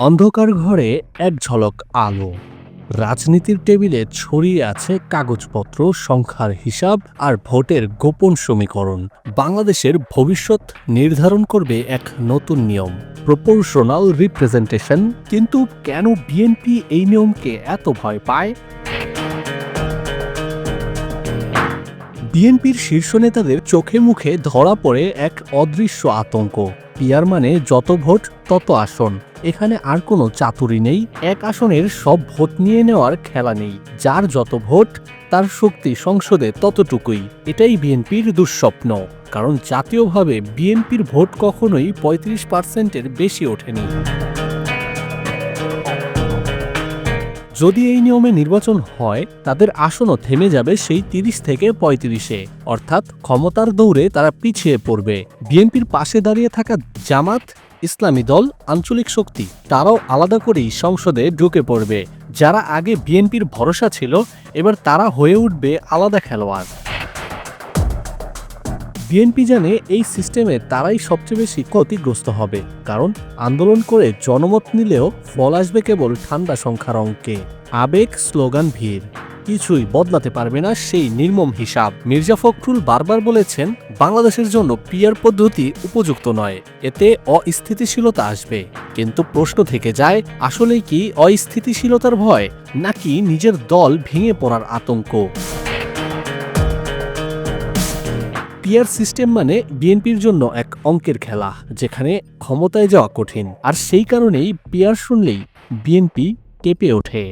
অন্ধকার ঘরে এক ঝলক আলো। রাজনীতির টেবিলে ছড়িয়ে আছে কাগজপত্র, সংখ্যার হিসাব আর ভোটের গোপন সমীকরণ। বাংলাদেশের ভবিষ্যৎ নির্ধারণ করবে এক নতুন নিয়ম প্রপোর্শনাল রিপ্রেজেন্টেশন কিন্তু কেন বিএনপি এই নিয়মকে এত ভয় পায়? বিএনপির শীর্ষ নেতাদের চোখে মুখে ধরা পড়ে এক অদৃশ্য আতঙ্ক। পিয়ার মানে যত ভোট, তত আসন। এখানে আর কোনো চাতুরি নেই। এক আসনের সব ভোট নিয়ে নেওয়ার খেলা নেই। যার যত ভোট, তার শক্তি সংসদে ততটুকুই। এটাই বিএনপির দুঃস্বপ্ন। কারণ জাতীয়ভাবে বিএনপির ভোট কখনোই পঁয়ত্রিশ পার্সেন্টের বেশি ওঠেনি। যদি এই নিয়মে নির্বাচন হয়, তাদের আসনও থেমে যাবে সেই তিরিশ থেকে পঁয়ত্রিশে। অর্থাৎ ক্ষমতার দৌড়ে তারা পিছিয়ে পড়বে। বিএনপির পাশে দাঁড়িয়ে থাকা জামাত, ইসলামী দল, আঞ্চলিক শক্তি, তারাও আলাদা করেই সংসদে ঢুকে পড়বে। যারা আগে বিএনপির ভরসা ছিল, এবার তারা হয়ে উঠবে আলাদা খেলোয়াড়। বিএনপি জানে এই সিস্টেমে তারাই সবচেয়ে বেশি ক্ষতিগ্রস্ত হবে, কারণ আন্দোলন করে জনমত নিলেও ফল আসবে কেবল ঠান্ডা সংখ্যার অঙ্কে। আবেগ, স্লোগান, ভিড়। কিছুই বদলাতে পারবে না সেই নির্মম হিসাব। মির্জা ফখরুল বারবার বলেছেন, বাংলাদেশের জন্য পিয়ার পদ্ধতি উপযুক্ত নয়, এতে অস্থিতিশীলতা আসবে। কিন্তু প্রশ্ন থেকে যায়, আসলেই কি অস্থিতিশীলতার ভয়, নাকি নিজের দল ভেঙে পড়ার আতঙ্ক? পিয়ার সিস্টেম মানে বিএনপির জন্য এক অঙ্কের খেলা, যেখানে ক্ষমতায় যাওয়া কঠিন। আর সেই কারণেই পিয়ার শুনলেই বিএনপি কেঁপে ওঠে।